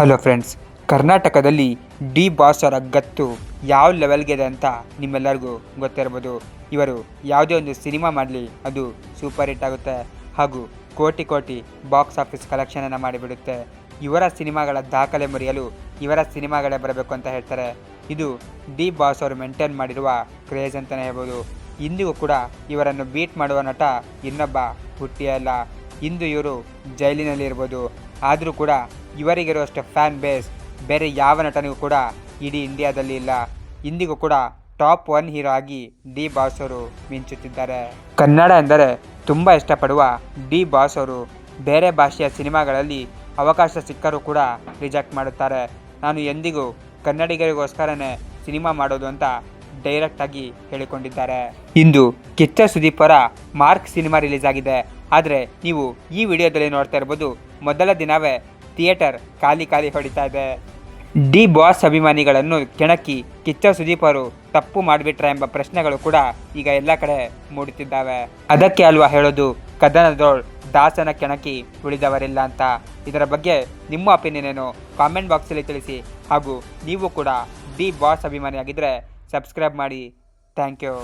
Hello friends, ಕರ್ನಾಟಕದಲ್ಲಿ D boss ಅವರ ಗತ್ತು ಯಾವ ಲೆವೆಲ್ಗೆ ಇದೆ ಅಂತ ನಿಮ್ಮೆಲ್ಲರಿಗೂ ಗೊತ್ತಿರ್ಬೋದು ಇವರು ಯಾವುದೇ ಒಂದು ಸಿನಿಮಾ ಮಾಡಲಿ ಅದು ಸೂಪರ್ ಹಿಟ್ ಆಗುತ್ತೆ ಹಾಗೂ ಕೋಟಿ ಕೋಟಿ ಬಾಕ್ಸ್ ಆಫೀಸ್ ಕಲೆಕ್ಷನನ್ನು ಮಾಡಿಬಿಡುತ್ತೆ. ಇವರ ಸಿನಿಮಾಗಳ ದಾಖಲೆ ಮುರಿಯಲು ಇವರ ಸಿನಿಮಾಗಳೇ ಬರಬೇಕು ಅಂತ ಹೇಳ್ತಾರೆ. ಇದು ಡಿ ಬಾಸ್ ಅವರು ಮೇಂಟೈನ್ ಮಾಡಿರುವ ಕ್ರೇಜ್ ಅಂತಲೇ ಹೇಳ್ಬೋದು. ಇಂದಿಗೂ ಕೂಡ ಇವರನ್ನು ಬೀಟ್ ಮಾಡುವ ನಟ ಇನ್ನೊಬ್ಬ ಹುಟ್ಟಿಯೇ ಇಲ್ಲ ಇಂದು ಇವರು ಜೈಲಿನಲ್ಲಿ ಇರ್ಬೋದು ಆದರೂ ಕೂಡ ಇವರಿಗಿರುವಷ್ಟು ಫ್ಯಾನ್ ಬೇಸ್ ಬೇರೆ ಯಾವ ನಟನಿಗೂ ಕೂಡ ಇಡೀ ಇಂಡಿಯಾದಲ್ಲಿ ಇಲ್ಲ. ಇಂದಿಗೂ ಕೂಡ ಟಾಪ್ ಒನ್ ಹೀರೋ ಆಗಿ ಡಿ ಬಾಸ್ ಅವರು ಮಿಂಚುತ್ತಿದ್ದಾರೆ. ಕನ್ನಡ ಎಂದರೆ ತುಂಬ ಇಷ್ಟಪಡುವ ಡಿ ಬಾಸ್ ಅವರು ಬೇರೆ ಭಾಷೆಯ ಸಿನಿಮಾಗಳಲ್ಲಿ ಅವಕಾಶ ಸಿಕ್ಕರೂ ಕೂಡ ರಿಜೆಕ್ಟ್ ಮಾಡುತ್ತಾರೆ. ನಾನು ಎಂದಿಗೂ ಕನ್ನಡಿಗರಿಗೋಸ್ಕರನೇ ಸಿನಿಮಾ ಮಾಡೋದು ಅಂತ ಡೈರೆಕ್ಟ್ ಆಗಿ ಹೇಳಿಕೊಂಡಿದ್ದಾರೆ. ಇಂದು ಕಿಚ್ಚ ಸುದೀಪ್ ಅವರ ಮಾರ್ಕ್ ಸಿನಿಮಾ ರಿಲೀಸ್ ಆಗಿದೆ. ಆದರೆ ನೀವು ಈ ವಿಡಿಯೋದಲ್ಲಿ ನೋಡ್ತಾ ಇರ್ಬೋದು ಮೊದಲ ದಿನವೇ ಥಿಯೇಟರ್ ಖಾಲಿ ಖಾಲಿ ಹೊಡಿತಾ ಇದೆ. ಡಿ ಬಾಸ್ ಅಭಿಮಾನಿಗಳನ್ನು ಕೆಣಕಿ ಕಿಚ್ಚ ಸುದೀಪರು ತಪ್ಪು ಮಾಡಿಬಿಟ್ರೆ ಎಂಬ ಪ್ರಶ್ನೆಗಳು ಕೂಡ ಈಗ ಎಲ್ಲ ಕಡೆ ಮೂಡುತ್ತಿದ್ದಾವೆ. ಅದಕ್ಕೆ ಅಲ್ವಾ ಹೇಳೋದು? ಕದನದೋಳ್ ದಾಸನ ಕೆಣಕಿ ಉಳಿದವರಿಲ್ಲ ಅಂತ. ಇದರ ಬಗ್ಗೆ ನಿಮ್ಮ ಒಪಿನಿಯನ್ ಏನು? ಕಾಮೆಂಟ್ ಬಾಕ್ಸಲ್ಲಿ ತಿಳಿಸಿ. ಹಾಗೂ ನೀವು ಕೂಡ ಡಿ ಬಾಸ್ ಅಭಿಮಾನಿಯಾಗಿದ್ದರೆ ಸಬ್ಸ್ಕ್ರೈಬ್ ಮಾಡಿ. Thank you